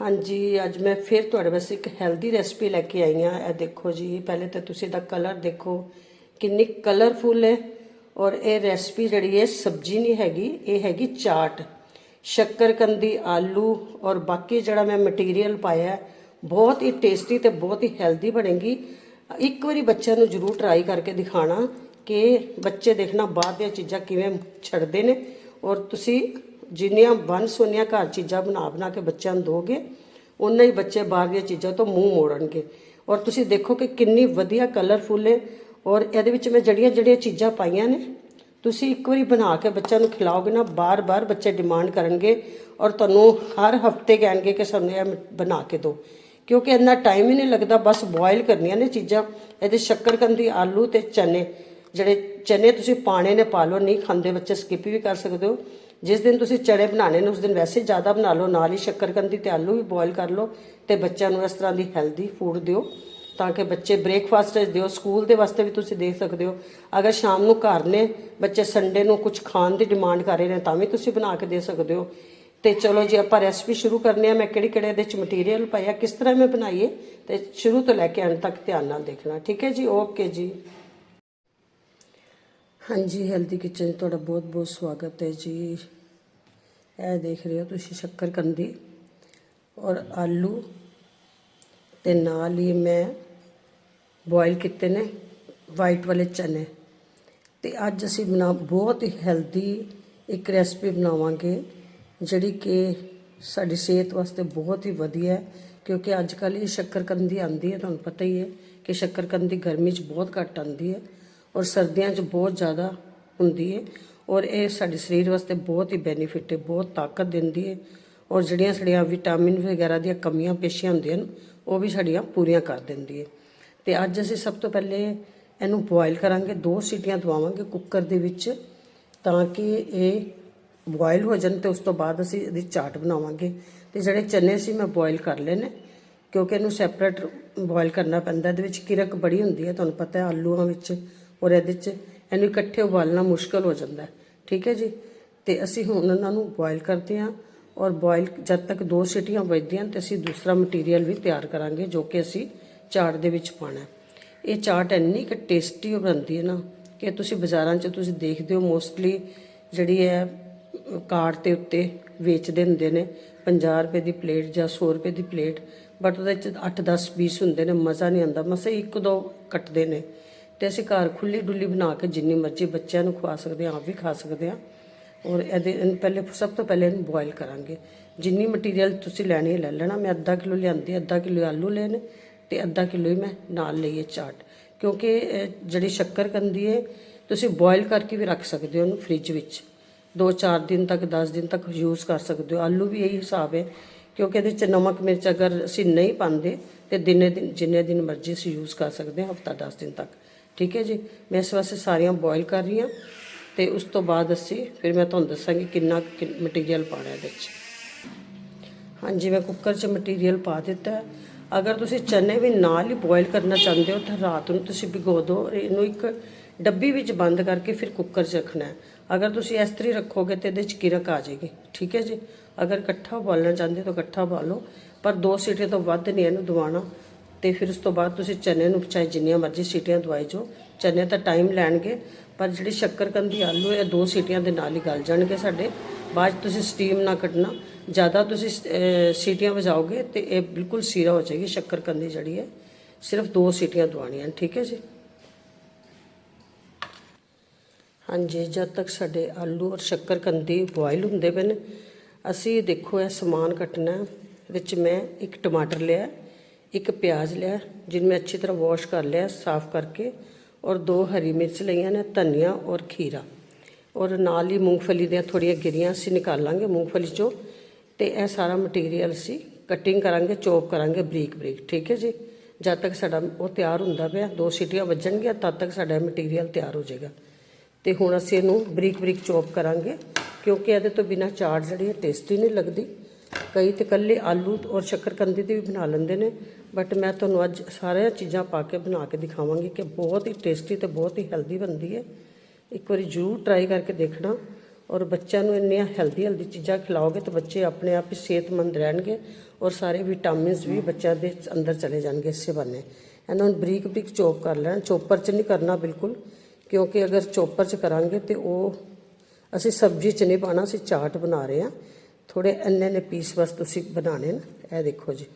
ਹਾਂਜੀ, ਅੱਜ ਮੈਂ ਫਿਰ ਤੁਹਾਡੇ ਵਾਸਤੇ ਇੱਕ ਹੈਲਦੀ ਰੈਸਪੀ ਲੈ ਕੇ ਆਈ ਹਾਂ। ਇਹ ਦੇਖੋ ਜੀ, ਪਹਿਲੇ ਤਾਂ ਤੁਸੀਂ ਇਹਦਾ ਕਲਰ ਦੇਖੋ, ਕਿੰਨੀ ਕਲਰਫੁਲ ਹੈ ਔਰ ਇਹ ਰੈਸਪੀ ਜਿਹੜੀ ਹੈ, ਸਬਜ਼ੀ ਨਹੀਂ ਹੈਗੀ, ਇਹ ਹੈਗੀ ਚਾਟ। ਸ਼ੱਕਰਕੰਦੀ, ਆਲੂ ਔਰ ਬਾਕੀ ਜਿਹੜਾ ਮੈਂ ਮਟੀਰੀਅਲ ਪਾਇਆ ਬਹੁਤ ਹੀ ਟੇਸਟੀ ਤੇ ਬਹੁਤ ਹੀ ਹੈਲਦੀ ਬਣੇਗੀ। ਇੱਕ ਵਾਰੀ ਬੱਚਿਆਂ ਨੂੰ ਜ਼ਰੂਰ ਟਰਾਈ ਕਰਕੇ ਦਿਖਾਣਾ ਕਿ ਬੱਚੇ ਦੇਖਣਾ ਬਾਹਰ ਦੀਆਂ ਚੀਜ਼ਾਂ ਕਿਵੇਂ ਛੱਡਦੇ ਨੇ ਔਰ ਤੁਸੀਂ ਜਿੰਨੀਆਂ ਬਨ ਸੁਨੀਆਂ ਘਰ ਚੀਜ਼ਾਂ ਬਣਾ ਬਣਾ ਕੇ ਬੱਚਿਆਂ ਨੂੰ ਦੋਗੇ ਉਨਾ ਹੀ ਬੱਚੇ ਬਾਹਰ ਦੀਆਂ ਚੀਜ਼ਾਂ ਤੋਂ ਮੂੰਹ ਮੋੜਨਗੇ। ਔਰ ਤੁਸੀਂ ਦੇਖੋ ਕਿ ਕਿੰਨੀ ਵਧੀਆ ਕਲਰਫੁਲ ਹੈ ਔਰ ਇਹਦੇ ਵਿੱਚ ਮੈਂ ਜੜੀਆਂ ਜੜੀਆਂ ਚੀਜ਼ਾਂ ਪਾਈਆਂ ਨੇ। ਤੁਸੀਂ ਇੱਕ ਵਾਰੀ ਬਣਾ ਕੇ ਬੱਚਿਆਂ ਨੂੰ ਖਿਲਾਓਗੇ ਨਾ ਬਾਰ-ਬਾਰ ਬੱਚੇ ਡਿਮਾਂਡ ਕਰਨਗੇ, ਔਰ ਤੁਹਾਨੂੰ ਹਰ ਹਫ਼ਤੇ ਕਹਿਣਗੇ ਕਿ ਸਾਨੂੰ ਇਹ ਬਣਾ ਕੇ ਦਿਓ ਕਿਉਂਕਿ ਇੰਨਾ ਟਾਈਮ ਹੀ ਨਹੀਂ ਲੱਗਦਾ, ਬਸ ਬੋਇਲ ਕਰਨੀਆਂ ਨੇ ਚੀਜ਼ਾਂ। ਇਹਦੇ ਸ਼ੱਕਰਕੰਦੀ ਆਲੂ ਤੇ ਚਨੇ, ਜਿਹੜੇ ਚਨੇ ਤੁਸੀਂ ਪਾਣੇ ਨੇ, ਪਾ ਲਓ। ਨਹੀਂ ਖਾਂਦੇ ਬੱਚੇ ਸਕਿਪ ਵੀ ਕਰ ਸਕਦੇ ਹੋ। ਜਿਸ ਦਿਨ ਤੁਸੀਂ ਚੜੇ ਬਣਾਣੇ ਨੇ, ਉਸ ਦਿਨ ਵੈਸੇ ਜ਼ਿਆਦਾ ਬਣਾ ਲਓ, ਨਾਲ ਹੀ ਸ਼ੱਕਰਕੰਦੀ ਤੇ ਆਲੂ ਵੀ ਬੋਇਲ ਕਰ ਲਓ ਤੇ ਬੱਚਿਆਂ ਨੂੰ ਇਸ ਤਰ੍ਹਾਂ ਦੀ ਹੈਲਦੀ ਫੂਡ ਦਿਓ ਤਾਂ ਕਿ ਬੱਚੇ ਬ੍ਰੇਕਫਾਸਟ ਦਿਓ ਸਕੂਲ ਦੇ ਵਾਸਤੇ ਵੀ ਤੁਸੀਂ ਦੇ ਸਕਦੇ ਹੋ। ਅਗਰ ਸ਼ਾਮ ਨੂੰ ਘਰ ਨੇ, ਬੱਚੇ ਸੰਡੇ ਨੂੰ ਕੁਝ ਖਾਣ ਦੀ ਡਿਮਾਂਡ ਕਰ ਰਹੇ ਨੇ, ਤਾਂ ਵੀ ਤੁਸੀਂ ਬਣਾ ਕੇ ਦੇ ਸਕਦੇ ਹੋ। ਤੇ ਚਲੋ ਜੀ, ਆਪਾਂ ਰੈਸਪੀ ਸ਼ੁਰੂ ਕਰਨੇ ਆ। ਮੈਂ ਕਿਹੜੇ ਕਿਹੜੇ ਇਹਦੇ ਚ ਮਟੀਰੀਅਲ ਪਾਇਆ ਕਿਸ ਤਰ੍ਹਾਂ ਮੈਂ ਬਣਾਈਏ ਤੇ ਸ਼ੁਰੂ ਤੋਂ ਲੈ ਕੇ ਅੰਤ ਤੱਕ ਧਿਆਨ ਨਾਲ ਦੇਖਣਾ। ਠੀਕ ਹੈ ਜੀ? ਓਕੇ ਜੀ। ਹਾਂਜੀ ਹੈਲਦੀ ਕਿਚਨ 'ਚ ਤੁਹਾਡਾ ਬਹੁਤ ਬਹੁਤ ਸਵਾਗਤ ਹੈ ਜੀ। ਇਹ ਦੇਖ ਰਹੇ ਹੋ ਤੁਸੀਂ ਸ਼ੱਕਰਕੰਦੀ ਔਰ ਆਲੂ ਤੇ ਨਾਲ ਹੀ ਮੈਂ ਬੋਇਲ ਕੀਤੇ ਨੇ ਵਾਈਟ ਵਾਲੇ ਚਨੇ। ਤੇ ਅੱਜ ਅਸੀਂ ਬਣਾ, ਬਹੁਤ ਹੀ ਹੈਲਦੀ ਇੱਕ ਰੈਸਪੀ ਬਣਾਵਾਂਗੇ, ਜਿਹੜੀ ਕਿ ਸਾਡੀ ਸਿਹਤ ਵਾਸਤੇ ਬਹੁਤ ਹੀ ਵਧੀਆ ਹੈ, ਕਿਉਂਕਿ ਅੱਜ ਕੱਲ੍ਹ ਇਹ ਸ਼ੱਕਰਕੰਦੀ ਆਂਦੀ ਹੈ, ਤੁਹਾਨੂੰ ਪਤਾ ਹੀ ਹੈ ਕਿ ਸ਼ੱਕਰਕੰਦੀ ਗਰਮੀ 'ਚ ਬਹੁਤ ਘੱਟ ਆਂਦੀ ਹੈ। ਔਰ ਸਰਦੀਆਂ 'ਚ ਬਹੁਤ ਜ਼ਿਆਦਾ ਹੁੰਦੀ ਹੈ ਔਰ ਇਹ ਸਾਡੇ ਸਰੀਰ ਵਾਸਤੇ ਬਹੁਤ ਹੀ ਬੈਨੀਫਿਟ ਹੈ ਬਹੁਤ ਤਾਕਤ ਦਿੰਦੀ ਹੈ ਔਰ ਜਿਹੜੀਆਂ ਸਾਡੀਆਂ ਵਿਟਾਮਿਨ ਵਗੈਰਾ ਦੀਆਂ ਕਮੀਆਂ ਪੇਸ਼ੀਆਂ ਹੁੰਦੀਆਂ ਨੇ, ਉਹ ਵੀ ਸਾਡੀਆਂ ਪੂਰੀਆਂ ਕਰ ਦਿੰਦੀ ਹੈ ਤੇ ਅੱਜ ਅਸੀਂ ਸਭ ਤੋਂ ਪਹਿਲੇ ਇਹਨੂੰ ਬੋਇਲ ਕਰਾਂਗੇ, ਦੋ ਸੀਟੀਆਂ ਦਵਾਵਾਂਗੇ ਕੁੱਕਰ ਦੇ ਵਿੱਚ, ਤਾਂ ਕਿ ਇਹ ਬੋਇਲ ਹੋ ਜਾਣ ਤੇ ਉਸ ਤੋਂ ਬਾਅਦ ਅਸੀਂ ਇਹਦੀ ਚਾਟ ਬਣਾਵਾਂਗੇ। ਤੇ ਜਿਹੜੇ ਚਨੇ ਸੀ ਮੈਂ ਬੋਇਲ ਕਰ ਲਏ ਕਿਉਂਕਿ ਇਹਨੂੰ ਸੈਪਰੇਟ ਬੋਇਲ ਕਰਨਾ ਪੈਂਦਾ, ਇਹਦੇ ਵਿੱਚ ਕਿਰਕ ਬੜੀ ਹੁੰਦੀ ਹੈ ਤੁਹਾਨੂੰ ਪਤਾ ਹੈ ਆਲੂਆਂ ਵਿੱਚ। ਔਰ ਇਹਦੇ 'ਚ ਇਹਨੂੰ ਇਕੱਠੇ ਉਬਾਲਣਾ ਮੁਸ਼ਕਲ ਹੋ ਜਾਂਦਾ ਠੀਕ ਹੈ ਜੀ? ਤੇ ਅਸੀਂ ਹੁਣ ਉਹਨਾਂ ਨੂੰ ਬੋਇਲ ਕਰਦੇ ਹਾਂ ਔਰ ਬੋਇਲ ਜਦ ਤੱਕ ਦੋ ਸਿਟੀਆਂ ਵੱਜਦੀਆਂ ਤੇ ਅਸੀਂ ਦੂਸਰਾ ਮਟੀਰੀਅਲ ਵੀ ਤਿਆਰ ਕਰਾਂਗੇ ਜੋ ਕਿ ਅਸੀਂ ਚਾਟ ਦੇ ਵਿੱਚ ਪਾਣਾ ਇਹ ਚਾਟ ਇੰਨੀ ਕਿ ਟੇਸਟੀ ਬਣਦੀ ਹੈ ਨਾ ਕਿ ਤੁਸੀਂ ਬਾਜ਼ਾਰਾਂ 'ਚ ਤੁਸੀਂ ਦੇਖਦੇ ਹੋ ਮੋਸਟਲੀ ਜਿਹੜੀ ਹੈ ਕਾਰਟ ਤੇ ਉੱਤੇ ਵੇਚਦੇ ਹੁੰਦੇ ਨੇ 50 ਰੁਪਏ ਦੀ ਪਲੇਟ ਜਾਂ 100 ਰੁਪਏ ਦੀ ਪਲੇਟ ਬਟ ਉਹਦੇ ਚ 8-10 ਪੀਸ ਹੁੰਦੇ ਨੇ, ਮਜ਼ਾ ਨਹੀਂ ਆਉਂਦਾ। ਮਸੇ ਇੱਕ ਦੋ ਕੱਟਦੇ ਨੇ। ਤੇ ਅਸੀਂ ਘਰ ਖੁੱਲੀ ਡੁੱਲੀ ਬਣਾ ਕੇ ਜਿੰਨੀ ਮਰਜ਼ੀ ਬੱਚਿਆਂ ਨੂੰ ਖਵਾ ਸਕਦੇ ਹਾਂ, ਆਪ ਵੀ ਖਾ ਸਕਦੇ ਹਾਂ। ਔਰ ਇਹਦੇ ਇਹਨੂੰ ਪਹਿਲੇ ਸਭ ਤੋਂ ਪਹਿਲੇ ਇਹਨੂੰ ਬੋਇਲ ਕਰਾਂਗੇ। ਜਿੰਨੀ ਮਟੀਰੀਅਲ ਤੁਸੀਂ ਲੈਣੀ ਹੈ, ਲੈ ਲੈਣਾ। ਮੈਂ ਅੱਧਾ ਕਿਲੋ ਲਿਆਂਦੀ, ਅੱਧਾ ਕਿਲੋ ਆਲੂ ਲੈਣੇ ਨੇ ਤੇ ਅੱਧਾ ਕਿਲੋ ਹੀ ਮੈਂ ਨਾਲ ਲਈਏ ਚਾਟ। ਕਿਉਂਕਿ ਜਿਹੜੀ ਸ਼ੱਕਰ ਸ਼ੱਕਰਕੰਦੀ ਹੈ, ਤੁਸੀਂ ਬੋਇਲ ਕਰਕੇ ਵੀ ਰੱਖ ਸਕਦੇ ਹੋ ਉਹਨੂੰ ਫ੍ਰਿਜ ਵਿੱਚ। 2-4 ਦਿਨ ਤੱਕ 10 ਦਿਨ ਤੱਕ ਯੂਜ਼ ਕਰ ਸਕਦੇ ਹੋ। ਆਲੂ ਵੀ ਇਹੀ ਹਿਸਾਬ ਹੈ, ਕਿਉਂਕਿ ਇਹਦੇ ਚ ਨਮਕ, ਮਿਰਚ ਅਗਰ ਅਸੀਂ ਨਹੀਂ ਪਾਉਂਦੇ ਤੇ ਦਿਨੇ ਦਿਨ, ਜਿੰਨੇ ਦਿਨ ਮਰਜ਼ੀ ਅਸੀਂ ਯੂਜ਼ ਕਰ ਸਕਦੇ ਹਾਂ, ਹਫਤਾ 10 ਦਿਨ ਤੱਕ। ਠੀਕ ਹੈ ਜੀ? ਮੈਂ ਇਸ ਵਾਸਤੇ ਸਾਰੀਆਂ ਬੋਇਲ ਕਰ ਰਹੀ ਹਾਂ ਤੇ ਉਸ ਤੋਂ ਬਾਅਦ ਅਸੀਂ ਫਿਰ ਮੈਂ ਤੁਹਾਨੂੰ ਦੱਸਾਂਗੀ ਕਿੰਨਾ ਮਟੀਰੀਅਲ ਪਾਣਾ ਇਹਦੇ ਵਿੱਚ ਹਾਂਜੀ, ਮੈਂ ਕੁੱਕਰ 'ਚ ਮਟੀਰੀਅਲ ਪਾ ਦਿੱਤਾ। ਅਗਰ ਤੁਸੀਂ ਚਨੇ ਵੀ ਨਾਲ ਹੀ ਬੋਇਲ ਕਰਨਾ ਚਾਹੁੰਦੇ ਹੋ ਤਾਂ ਰਾਤ ਨੂੰ ਤੁਸੀਂ ਭਿਗੋ ਦਿਓ ਇਹਨੂੰ ਇੱਕ ਡੱਬੀ ਵਿੱਚ ਬੰਦ ਕਰਕੇ ਫਿਰ ਕੁੱਕਰ 'ਚ ਰੱਖਣਾ ਹੈ। ਅਗਰ ਤੁਸੀਂ ਇਸ ਤਰੀ ਰੱਖੋਗੇ ਤੇ ਇਹਦੇ 'ਚ ਕਿਰਕ ਆ ਜਾਏਗੀ। ਠੀਕ ਹੈ ਜੀ? ਅਗਰ ਇਕੱਠਾ ਉਬਾਲਣਾ ਚਾਹੁੰਦੇ ਹੋ ਤਾਂ ਇਕੱਠਾ ਉਬਾਲੋ, ਪਰ ਦੋ ਸੀਟੇ ਤੋਂ ਵੱਧ ਨਹੀਂ ਇਹਨੂੰ ਦਵਾਉਣਾ ਤੇ ਫਿਰ ਉਸ ਤੋਂ ਬਾਅਦ ਤੁਸੀਂ ਚਨੇ ਨੂੰ ਚਾਹੇ ਜਿੰਨੀਆਂ ਮਰਜ਼ੀ ਸੀਟੀਆਂ ਦਵਾਈ ਜੋ ਚਨੇ ਤਾਂ ਟਾਈਮ ਲੈਣਗੇ, ਪਰ ਜਿਹੜੀ ਸ਼ੱਕਰਕੰਦੀ ਆਲੂ ਇਹ ਦੋ ਸੀਟੀਆਂ ਦੇ ਨਾਲ ਹੀ ਗਲ ਜਾਣਗੇ ਸਾਡੇ। ਬਾਅਦ 'ਚ ਤੁਸੀਂ ਸਟੀਮ ਨਾ ਕੱਢਣਾ। ਜ਼ਿਆਦਾ ਤੁਸੀਂ ਸੀਟੀਆਂ ਵਜਾਓਗੇ ਤੇ ਇਹ ਬਿਲਕੁਲ ਸੀਰਾ ਹੋ ਜਾਏਗੀ ਸ਼ੱਕਰਕੰਦੀ ਜਿਹੜੀ ਹੈ। ਸਿਰਫ ਦੋ ਸੀਟੀਆਂ ਦਵਾਉਣੀਆਂ ਠੀਕ ਹੈ ਜੀ? ਹਾਂਜੀ, ਜਦ ਤੱਕ ਸਾਡੇ ਆਲੂ ਔਰ ਸ਼ੱਕਰਕੰਦੀ ਬੋਇਲ ਹੁੰਦੇ ਪਏ ਨੇ, ਅਸੀਂ ਦੇਖੋ ਇਹ ਸਮਾਨ ਕੱਟਣਾ ਵਿੱਚ ਮੈਂ ਇੱਕ ਟਮਾਟਰ ਲਿਆ ਇੱਕ ਪਿਆਜ਼ ਲਿਆ, ਜਿਹਨੂੰ ਮੈਂ ਅੱਛੀ ਤਰ੍ਹਾਂ ਵਾਸ਼ ਕਰ ਲਿਆ, ਸਾਫ਼ ਕਰਕੇ, ਔਰ ਦੋ ਹਰੀ ਮਿਰਚ ਲਈਆਂ ਨੇ, ਧਨੀਆ ਔਰ ਖੀਰਾ। ਔਰ ਨਾਲ ਹੀ ਮੂੰਗਫਲੀ ਦੀਆਂ ਥੋੜੀਆਂ ਗਿਰੀਆਂ ਅਸੀਂ ਨਿਕਾਲਾਂਗੇ ਮੂੰਗਫਲੀ ਚੋਂ, ਤੇ ਇਹ ਸਾਰਾ ਮਟੀਰੀਅਲ ਅਸੀਂ ਕਟਿੰਗ ਕਰਾਂਗੇ ਚੋਪ ਕਰਾਂਗੇ ਬਰੀਕ ਬਰੀਕ, ਠੀਕ ਹੈ ਜੀ? ਜਦ ਤੱਕ ਸਾਡਾ ਉਹ ਤਿਆਰ ਹੁੰਦਾ ਪਿਆ, ਦੋ ਸਿਟੀਆਂ ਵੱਜਣਗੀਆਂ, ਤਦ ਤੱਕ ਸਾਡਾ ਮਟੀਰੀਅਲ ਤਿਆਰ ਹੋ ਜਾਏਗਾ। ਤੇ ਹੁਣ ਅਸੀਂ ਇਹਨੂੰ ਬਰੀਕ ਬਰੀਕ ਚੋਪ ਕਰਾਂਗੇ, ਕਿਉਂਕਿ ਇਹਦੇ ਤੋਂ ਬਿਨਾ ਚਾਟ ਜਿਹੜੀ ਹੈ ਟੇਸਟੀ ਨਹੀਂ ਲੱਗਦੀ। ਕਈ ਤੇ ਕੱਲੇ ਆਲੂ ਔਰ ਸ਼ੱਕਰਕੰਦੀ ਦੀ ਵੀ ਬਣਾ ਲੈਂਦੇ ਨੇ ਬਟ ਮੈਂ ਤੁਹਾਨੂੰ ਅੱਜ ਸਾਰੀਆਂ ਚੀਜ਼ਾਂ ਪਾ ਕੇ ਬਣਾ ਕੇ ਦਿਖਾਵਾਂਗੀ ਕਿ ਬਹੁਤ ਹੀ ਟੇਸਟੀ ਤੇ ਬਹੁਤ ਹੀ ਹੈਲਦੀ ਬਣਦੀ ਹੈ। ਇੱਕ ਵਾਰੀ ਜ਼ਰੂਰ ਟਰਾਈ ਕਰਕੇ ਦੇਖਣਾ ਔਰ ਬੱਚਿਆਂ ਨੂੰ ਇੰਨੀਆਂ ਹੈਲਦੀ ਹੈਲਦੀ ਚੀਜ਼ਾਂ ਖਿਲਾਓਗੇ ਤਾਂ ਬੱਚੇ ਆਪਣੇ ਆਪ ਹੀ ਸਿਹਤਮੰਦ ਰਹਿਣਗੇ ਔਰ ਸਾਰੇ ਵਿਟਾਮਿਨਸ ਵੀ ਬੱਚਿਆਂ ਦੇ ਅੰਦਰ ਚਲੇ ਜਾਣਗੇ ਇਸੇ ਬੰਨੇ ਇਹਨਾਂ ਨੂੰ ਬਰੀਕ ਬਰੀਕ ਚੋਪ ਕਰ ਲੈਣਾ, ਚੋਪਰ 'ਚ ਨਹੀਂ ਕਰਨਾ ਬਿਲਕੁਲ, ਕਿਉਂਕਿ ਅਗਰ ਚੋਪਰ 'ਚ ਕਰਾਂਗੇ ਤੇ ਉਹ ਅਸੀਂ ਸਬਜ਼ੀ 'ਚ ਨਹੀਂ ਪਾਣਾ ਅਸੀਂ ਚਾਟ ਬਣਾ ਰਹੇ ਹਾਂ। ਥੋੜੇ ਇੰਨੇ ਨੇ ਪੀਸ ਬਸ ਤੁਸੀਂ ਬਣਾਣੇ ਨਾ, ਇਹ ਦੇਖੋ ਜੀ।